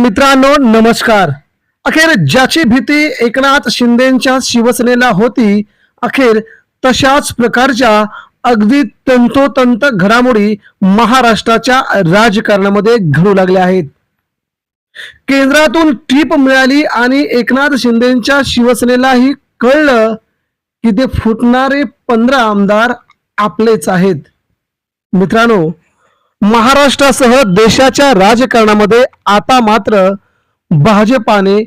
मित्रांनो नमस्कार. अखेर ज्याची भीती एकनाथ शिंदेच्या शिवसेनेला होती अखेर तशाच प्रकारच्या अगदी तंतोतंत घडामोडी महाराष्ट्राच्या राजकारणामध्ये घडू लागल्या आहेत. केंद्रातून टीप मिळाली आणि एकनाथ शिंदेच्या शिवसेनेलाही कळलं की ते फुटणारे पंधरा आमदार आपलेच आहेत. मित्रांनो महाराष्ट्रासह देशाच्या राजकारणामध्ये आता मात्र भाजपाने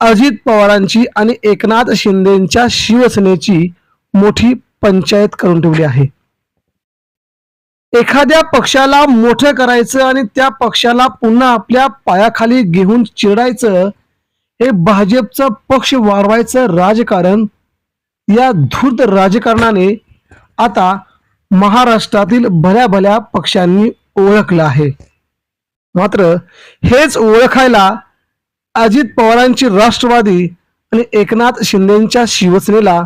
अजित पवारांची आणि एकनाथ शिंदेच्या शिवसेनेची मोठी पंचायत करून ठेवली आहे. एखाद्या पक्षाला मोठं करायचं आणि त्या पक्षाला पुन्हा आपल्या पायाखाली घेऊन चिरडायचं हे भाजपचं पक्ष वाढवायचं राजकारण या धूर्त राजकारणाने आता महाराष्ट्रातील भल्या भल्या पक्षांनी ओळखलं आहे. मात्र हेच ओळखायला अजित पवारांची राष्ट्रवादी आणि एकनाथ शिंदेच्या शिवसेनेला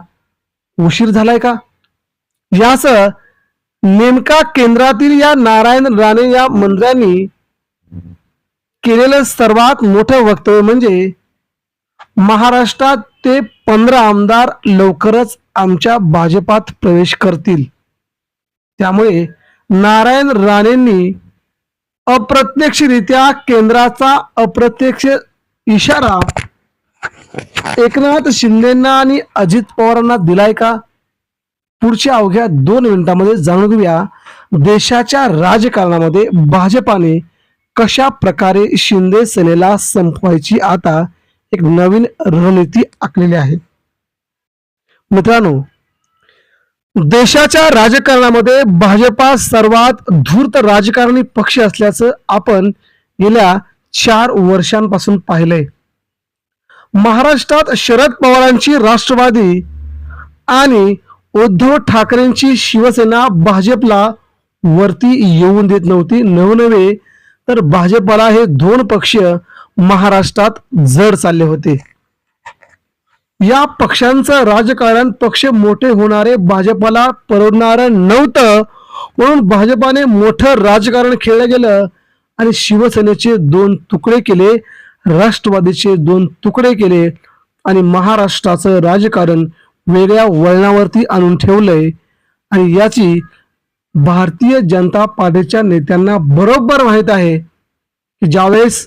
उशीर झालाय का? यासह नेमका केंद्रातील या नारायण राणे या मंत्र्यांनी केलेलं सर्वात मोठं वक्तव्य म्हणजे महाराष्ट्रात ते पंधरा आमदार लवकरच आमच्या भाजपात प्रवेश करतील. त्यामुळे नारायण राणेंनी अप्रत्यक्षरित्या केंद्राचा अप्रत्यक्ष इशारा एकनाथ शिंदेना आणि अजित पवारांना दिलाय का? पुढच्या अवघ्या दोन मिनिटांमध्ये जाणून घेऊया देशाच्या राजकारणामध्ये भाजपाने कशा प्रकारे शिंदे सेनेला संपवायची आता एक नवीन रणनीती आखलेली आहे. मित्रांनो देशाच्या राजकारणामध्ये भाजपा सर्वात धूर्त राजकारणी पक्ष असल्याचं आपण गेल्या चार वर्षांपासून पाहिलंय. महाराष्ट्रात शरद पवारांची राष्ट्रवादी आणि उद्धव ठाकरेंची शिवसेना भाजपला वरती येऊन देत नव्हती. नवनवे तर भाजपला हे दोन पक्ष महाराष्ट्रात जड चालले होते. या पक्षांचं राजकारण पक्ष मोठे होणारे भाजपाला परवडणारं नव्हतं. म्हणून भाजपाने मोठं राजकारण खेळलं गेलं आणि शिवसेनेचे दोन तुकडे केले राष्ट्रवादीचे दोन तुकडे केले आणि महाराष्ट्राचं राजकारण वेगळ्या वळणावरती आणून ठेवलंय. आणि याची भारतीय जनता पार्टीच्या नेत्यांना बरोबर माहीत आहे की ज्यावेळेस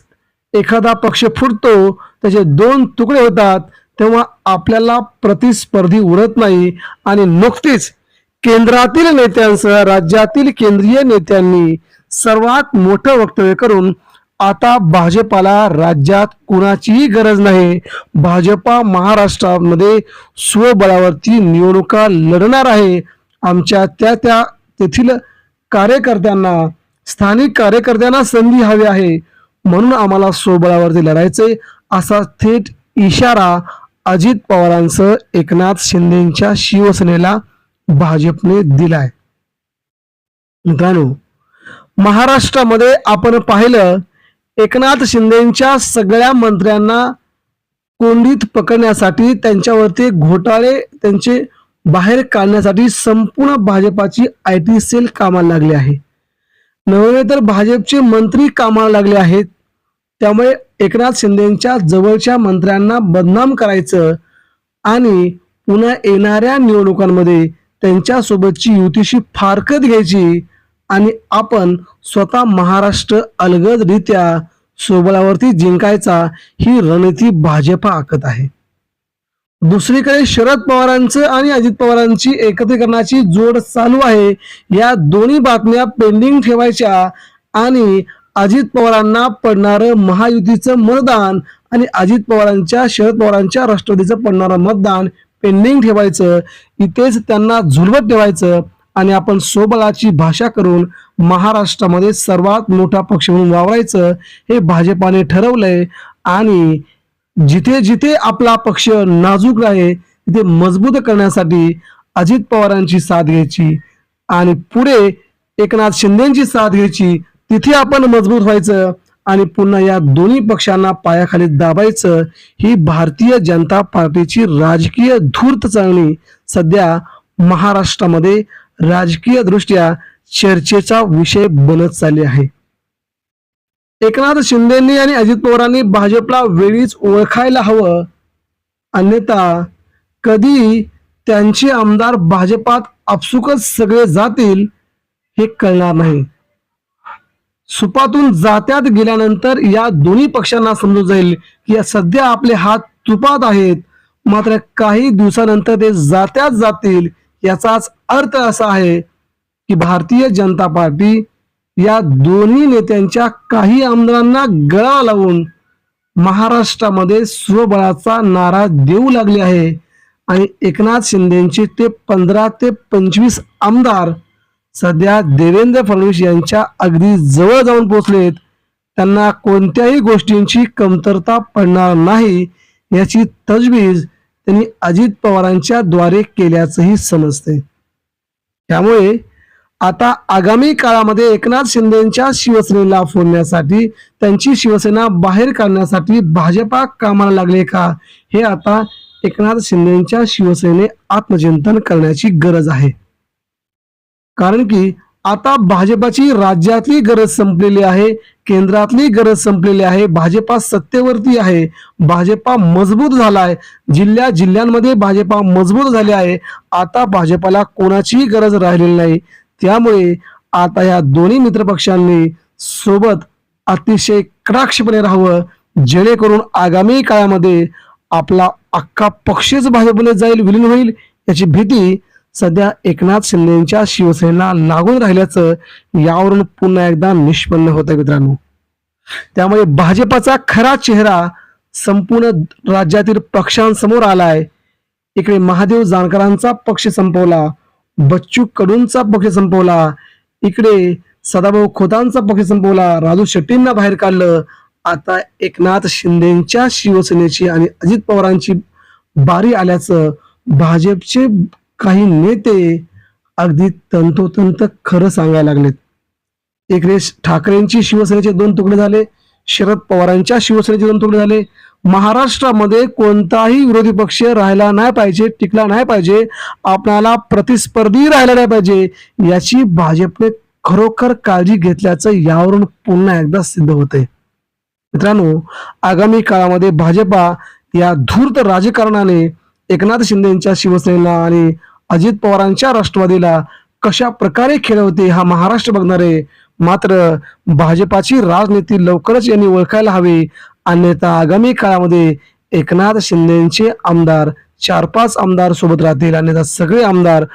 एखादा पक्ष फुटतो त्याचे दोन तुकडे होतात तेव्हा आपल्याला प्रतिस्पर्धी उरत नाही. आणि नुकतीच केंद्रातील नेत्यांसह राज्यातील केंद्रीय नेत्यांनी सर्वात मोठं वक्तव्य करून आता भाजपाला राज्यात कुणाचीही गरज नाही. भाजपा महाराष्ट्रामध्ये स्वबळावरती निवडणुका लढणार आहे. आमच्या त्या त्या तेथील कार्यकर्त्यांना स्थानिक कार्यकर्त्यांना संधी हवी आहे. म्हणून आम्हाला स्वबळावरती लढायचे असा थेट इशारा अजित पवारांसह एकनाथ शिंदेच्या शिवसेनेला भाजपने दिलाय. मित्रांनो महाराष्ट्रामध्ये आपण पाहिलं एकनाथ शिंदेच्या सगळ्या मंत्र्यांना कोंडीत पकडण्यासाठी त्यांच्यावरती घोटाळे त्यांचे बाहेर काढण्यासाठी संपूर्ण भाजपाची आय टी सेल कामाला लागली आहे. नव्हे तर भाजपचे मंत्री कामाला लागले आहेत. त्यामुळे एकनाथ शिंदेच्या जवळच्या मंत्र्यांना बदनाम करायचं आणि पुन्हा येणाऱ्या निवडणुकांमध्ये त्यांच्यासोबतची युतीशी फारकत घ्यायची आणि आपण स्वतः महाराष्ट्र अलगदरित्या सोबळावरती जिंकायचा ही रणनीती भाजपा आखत आहे. दुसरीकडे शरद पवारांचं आणि अजित पवारांची एकत्रीकरणाची जोड चालू आहे या दोन्ही बातम्या पेंडिंग ठेवायच्या आणि अजित पवारांना पडणारं महायुतीचं मतदान आणि अजित पवारांच्या शरद पवारांच्या राष्ट्रवादीचं पडणारं मतदान पेंडिंग ठेवायचं. इथेच त्यांना झुलवत ठेवायचं आणि आपण सोबळाची भाषा करून महाराष्ट्रामध्ये सर्वात मोठा पक्ष म्हणून वावरायचं हे भाजपाने ठरवलंय. आणि जिथे जिथे आपला पक्ष नाजूक आहे तिथे मजबूत करण्यासाठी अजित पवारांची साथ घ्यायची आणि पुढे एकनाथ शिंदेची साथ घ्यायची तिथे आपण मजबूत व्हायचं आणि पुन्हा या दोन्ही पक्षांना पायाखाली दाबायचं ही भारतीय जनता पार्टीची राजकीय धूर्त चालणी सध्या महाराष्ट्रामध्ये राजकीय दृष्ट्या चर्चेचा विषय बनत चालली आहे. एकनाथ शिंदेंनी आणि अजित पवारांनी भाजपला वेळीच ओळखायला हवं. अन्यथा कधी त्यांचे आमदार भाजपात आपसुकच सगळे जातील हे कळणार नाही. सुपातून जात्यात गेल्यानंतर या दोन्ही पक्षांना समजून जाईल की या सध्या आपले हात तुपात आहेत. मात्र काही दिवसानंतर ते जात्यात जातील याचाच अर्थ असा आहे की भारतीय जनता पार्टी या दोन्ही नेत्यांच्या काही आमदारांना गळा लावून महाराष्ट्रामध्ये स्वबळाचा नारा देऊ लागले आहे. आणि एकनाथ शिंदेचे ते पंधरा ते पंचवीस आमदार सध्या देवेंद्र फडणवीस यांच्या अगदी जवळ जाऊन पोहोचलेत त्यांना कोणत्याही गोष्टींची कमतरता पडणार नाही याची तजवीज त्यांनी अजित पवारांच्या द्वारे केल्याचंही समजते. त्यामुळे आता आगामी काळामध्ये एकनाथ शिंदेच्या शिवसेनेला फोडण्यासाठी त्यांची शिवसेना बाहेर काढण्यासाठी भाजपा कामाला लागले का? हे आता एकनाथ शिंदेच्या शिवसेने आत्मचिंतन करण्याची गरज आहे. कारण की आता भाजपाची राज्यातली गरज संपलेली आहे केंद्रातली गरज संपलेली आहे भाजपा सत्तेवरती आहे भाजपा मजबूत झाला आहे जिल्ह्या जिल्ह्यांमध्ये भाजपा मजबूत झाले आहे आता भाजपाला कोणाचीही गरज राहिलेली नाही. त्यामुळे आता या दोन्ही मित्रपक्षांनी सोबत अतिशय कडाक्षपणे राहावं जेणेकरून आगामी काळामध्ये आपला अख्खा पक्षच भाजपने जाईल विलीन होईल याची भीती सध्या एकनाथ शिंदेच्या शिवसेनेला लागून राहिल्याचं यावरून पुन्हा एकदा निष्पन्न होत आहे मित्रांनो. त्यामुळे भाजपाचा खरा चेहरा संपूर्ण राज्यातील पक्षांसमोर आलाय. इकडे महादेव जानकरांचा पक्ष संपवला बच्चू कडूंचा पक्ष संपवला इकडे सदाभाऊ खोतांचा पक्ष संपवला राजू शेट्टींना बाहेर काढलं. आता एकनाथ शिंदेच्या शिवसेनेची आणि अजित पवारांची बारी आल्याचं भाजपचे काही नेते अगदी तंतोतंत खरं सांगायला लागलेत. इकडे ठाकरेंची शिवसेनेचे दोन तुकडे झाले शरद पवारांच्या शिवसेनेचे दोन तुकडे झाले. महाराष्ट्रामध्ये कोणताही विरोधी पक्ष राहायला नाही पाहिजे टिकला नाही पाहिजे आपल्याला प्रतिस्पर्धी राहायला नाही पाहिजे याची भाजपने खरोखर काळजी घेतल्याचं यावरून पुन्हा एकदा सिद्ध होते मित्रांनो आगामी काळामध्ये भाजपा या धूर्त राजकारणाने एकनाथ शिंदेच्या शिवसेनेला आणि अजित पवारांच्या राष्ट्रवादीला कशा प्रकारे खेळवते हा महाराष्ट्र बघणारे मात्र भाजपाची राजनीती लवकरच यांनी ओळखायला हवी अन्यथा आगामी काळामध्ये एकनाथ शिंदेचे आमदार चार पाच आमदार सोबत राहतील अन्यथा सगळे आमदार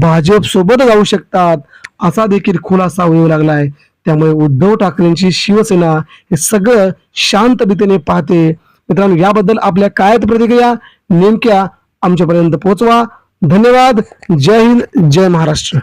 भाजप सोबत जाऊ शकतात असा देखील खुलासा होऊ लागलाय. त्यामुळे उद्धव ठाकरेंची शिवसेना हे सगळं शांत रीतीने पाहते. मित्रांनो याबद्दल आपल्या काय प्रतिक्रिया? नेमक्या आमच्यापर्यंत पोहोचवा. धन्यवाद. जय हिंद जय महाराष्ट्र.